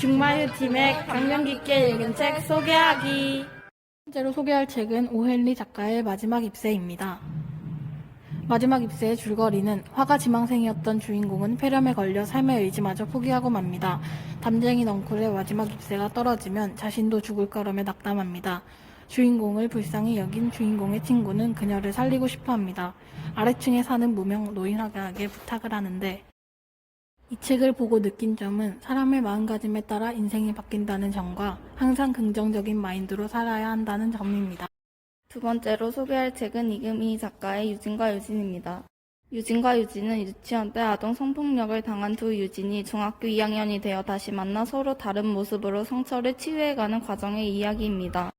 중마유 팀의 감명 깊게 읽은 책 소개하기. 번째로 소개할 책은 오헨리 작가의 마지막 입세입니다. 마지막 입세의 줄거리는 화가 지망생이었던 주인공은 폐렴에 걸려 삶의 의지마저 포기하고 맙니다. 담쟁이 넝쿨의 마지막 입세가 떨어지면 자신도 죽을 거라며 낙담합니다. 주인공을 불쌍히 여긴 주인공의 친구는 그녀를 살리고 싶어 합니다. 아래층에 사는 무명 노인화가에게 부탁을 하는데 이 책을 보고 느낀 점은 사람의 마음가짐에 따라 인생이 바뀐다는 점과 항상 긍정적인 마인드로 살아야 한다는 점입니다. 두 번째로 소개할 책은 이금희 작가의 유진과 유진입니다. 유진과 유진은 유치원 때 아동 성폭력을 당한 두 유진이 중학교 2학년이 되어 다시 만나 서로 다른 모습으로 상처를 치유해가는 과정의 이야기입니다.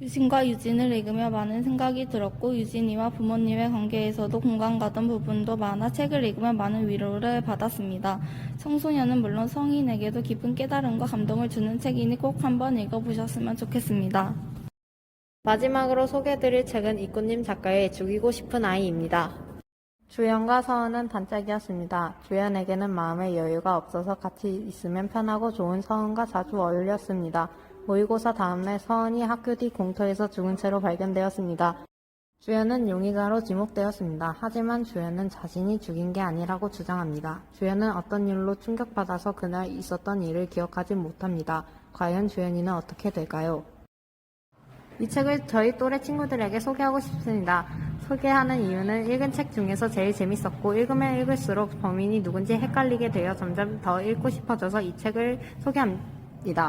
유진과 유진을 읽으며 많은 생각이 들었고 유진이와 부모님의 관계에서도 공감 가던 부분도 많아 책을 읽으며 많은 위로를 받았습니다. 청소년은 물론 성인에게도 깊은 깨달음과 감동을 주는 책이니 꼭 한번 읽어보셨으면 좋겠습니다. 마지막으로 소개해드릴 책은 이꽃님 작가의 죽이고 싶은 아이입니다. 주연과 서은은 단짝이었습니다. 주연에게는 마음의 여유가 없어서 같이 있으면 편하고 좋은 서은과 자주 어울렸습니다. 모의고사 다음날 서은이 학교 뒤 공터에서 죽은 채로 발견되었습니다. 주연은 용의자로 지목되었습니다. 하지만 주연은 자신이 죽인 게 아니라고 주장합니다. 주연은 어떤 일로 충격받아서 그날 있었던 일을 기억하지 못합니다. 과연 주연이는 어떻게 될까요? 이 책을 저희 또래 친구들에게 소개하고 싶습니다. 소개하는 이유는 읽은 책 중에서 제일 재밌었고 읽으면 읽을수록 범인이 누군지 헷갈리게 되어 점점 더 읽고 싶어져서 이 책을 소개합니다.